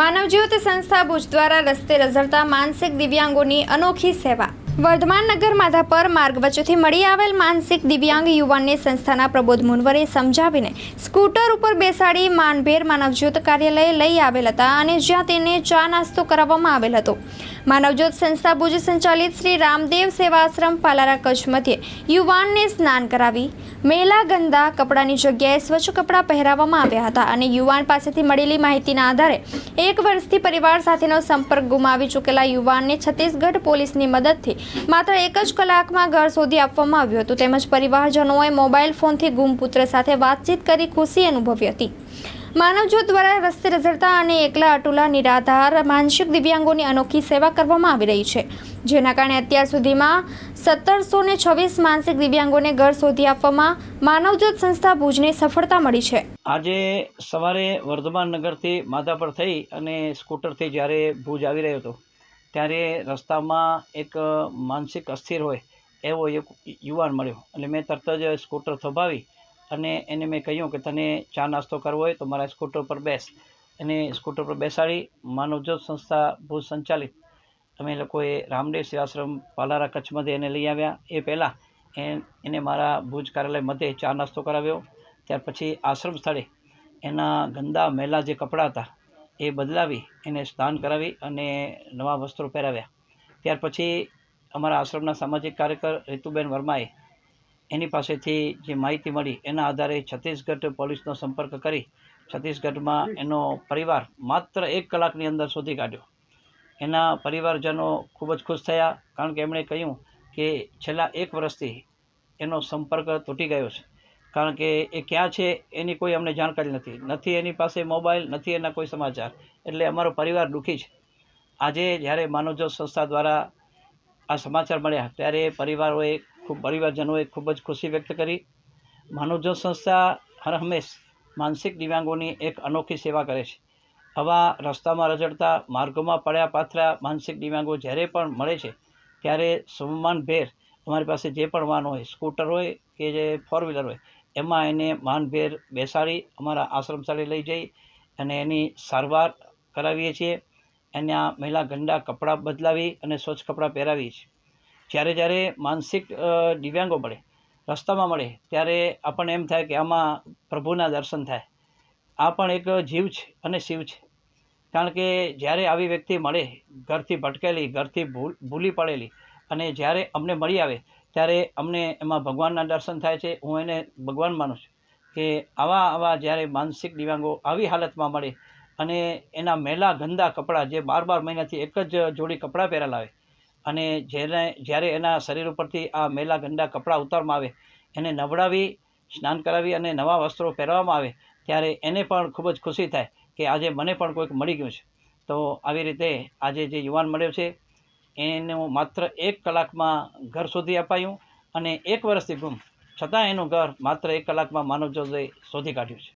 માનવજ્યોત સંસ્થા ભુજ દ્વારા રસ્તે રઝળતા માનસિક દિવ્યાંગોની અનોખી સેવા. વર્ધમાન નગર માધાપર માર્ગ વચ્ચેથી મળી આવેલ માનસિક દિવ્યાંગ યુવાનને સંસ્થાના પ્રબોધ મુનવરે સમજાવીને સ્કૂટર ઉપર બેસાડી માનભેર માનવજ્યોત કાર્યાલયે લઈ આવેલ હતા અને જ્યાં તેને ચા નાસ્તો કરાવવામાં આવેલ હતો. માનવજ્યોત સંસ્થા ભુજ સંચાલિત શ્રી રામદેવ સેવાશ્રમ પાલારા કચ્છ મધ્યે યુવાનને સ્નાન કરાવી મેલા ગંદા કપડાની જગ્યાએ સ્વચ્છ કપડાં પહેરાવવામાં આવ્યા હતા અને યુવાન પાસેથી મળેલી માહિતીના આધારે એક વર્ષથી પરિવાર સાથેનો સંપર્ક ગુમાવી ચૂકેલા યુવાનને છત્તીસગઢ પોલીસની મદદથી માત્ર એક જ કલાકમાં ઘર શોધી આપવામાં આવ્યું હતું. તેમજ પરિવારજનોએ મોબાઈલ ફોનથી ગુમ પુત્ર સાથે વાતચીત કરી ખુશી અનુભવી હતી. માનવજ્યોત દ્વારા રસ્તે રઝળતા અને એકલા અટુલા નિરાધાર માનસિક દિવ્યાંગોની અનોખી સેવા કરવામાં આવી રહી છે. જેના કારણે અત્યાર સુધીમાં સત્તરસો ને છવ્વીસ માનસિક દિવ્યાંગોને ઘર શોધી આપવામાં માનવજ્યોત સંસ્થા ભુજને સફળતા મળી છે. આજે સવારે વર્ધમાન નગરથી માધાપર થઈ અને સ્કૂટરથી જ્યારે ભુજ આવી રહ્યો હતો, ત્યારે રસ્તામાં એક માનસિક અસ્થિર હોય એવો એક યુવાન મળ્યો. એટલે મેં તરત જ સ્કૂટર થોભાવી અને એને મેં કહ્યું કે તને ચા નાસ્તો કરવો હોય તો મારા સ્કૂટર પર બેસ. એને સ્કૂટર પર બેસાડી માનવજ્યોત સંસ્થા ભુજ સંચાલિત. અમે લોકોએ રામદેવ સેવાશ્રમ પાલારા કચ્છમાંથી એને લઈ આવ્યા. એ પહેલાં એને મારા ભુજ કાર્યાલય મધ્યે ચા નાસ્તો કરાવ્યો. ત્યાર પછી આશ્રમ સ્થળે એના ગંદા મેલા જે કપડાં હતા એ બદલાવી એને સ્નાન કરાવી અને નવા વસ્ત્રો પહેરાવ્યા. ત્યાર પછી અમારા આશ્રમના સામાજિક કાર્યકર રીતુબેન વર્માએ એની પાસેથી જે માહિતી મળી, એના આધારે છત્તીસગઢ પોલીસનો સંપર્ક કરી છત્તીસગઢમાં એનો પરિવાર માત્ર એક કલાકની અંદર શોધી કાઢ્યો. એના પરિવારજનો ખૂબ જ ખુશ થયા, કારણ કે એમણે કહ્યું કે છેલ્લા એક વર્ષથી એનો સંપર્ક તૂટી ગયો છે. કારણ કે એ ક્યાં છે એની કોઈ અમને જાણકારી નથી. નથી એની પાસે મોબાઈલ, નથી એના કોઈ સમાચાર. એટલે અમારો પરિવાર દુઃખી છે. આજે જ્યારે માનવજ્યોત સંસ્થા દ્વારા આ સમાચાર મળ્યા, ત્યારે પરિવારોએ ખૂબ પરિવારજનોએ ખૂબ જ ખુશી વ્યક્ત કરી. માનવજ્યોત સંસ્થા હર હંમેશ માનસિક દિવ્યાંગોની એક અનોખી સેવા કરે છે. આવા રસ્તામાં રઝળતા માર્ગોમાં પડ્યા પાથરા માનસિક દિવ્યાંગો જ્યારે પણ મળે છે, ત્યારે સન્માનભેર અમારી પાસે જે પણ વાહન હોય, સ્કૂટર હોય કે જે ફોર વ્હીલર હોય, એમાં એને માનભેર બેસાડી અમારા આશ્રમ સ્થળે લઈ જઈ અને એની સારવાર કરાવીએ છીએ. એના મહિલા ગંદા કપડાં બદલાવી અને સ્વચ્છ કપડાં પહેરાવીએ છીએ. જ્યારે જ્યારે માનસિક દિવ્યાંગો મળે, રસ્તામાં મળે, ત્યારે આપણને એમ થાય કે આમાં પ્રભુના દર્શન થાય. આ પણ એક જીવ છે અને શિવ છે. કારણ કે જ્યારે આવી વ્યક્તિ મળે, ઘરથી ભટકેલી, ઘરથી ભૂલ, ભૂલી પડેલી અને જ્યારે અમને મળી આવે, ત્યારે અમને એમાં ભગવાનના દર્શન થાય છે. હું એને ભગવાન માનું છું કે આવા આવા જ્યારે માનસિક દિવ્યાંગો આવી હાલતમાં મળે અને એના મેલા ગંદા કપડાં જે બાર બાર મહિનાથી એક જ જોડી કપડાં પહેરેલા આવે અને જેને, જ્યારે એના શરીર ઉપરથી આ મેલા ગંદા કપડાં ઉતારવામાં આવે, એને નવડાવી, સ્નાન કરાવી અને નવા વસ્ત્રો પહેરવામાં આવે, ત્યારે એને પણ ખૂબ જ ખુશી થાય કે આજે મને પણ કોઈક મળી ગયું છે. તો આવી રીતે આજે જે યુવાન મળ્યો છે, એનું માત્ર એક કલાકમાં ઘર શોધી અપાયું અને એક વર્ષથી ગુમ. છતાં એનું ઘર માત્ર એક કલાકમાં માનવજોદય શોધી કાઢ્યું છે.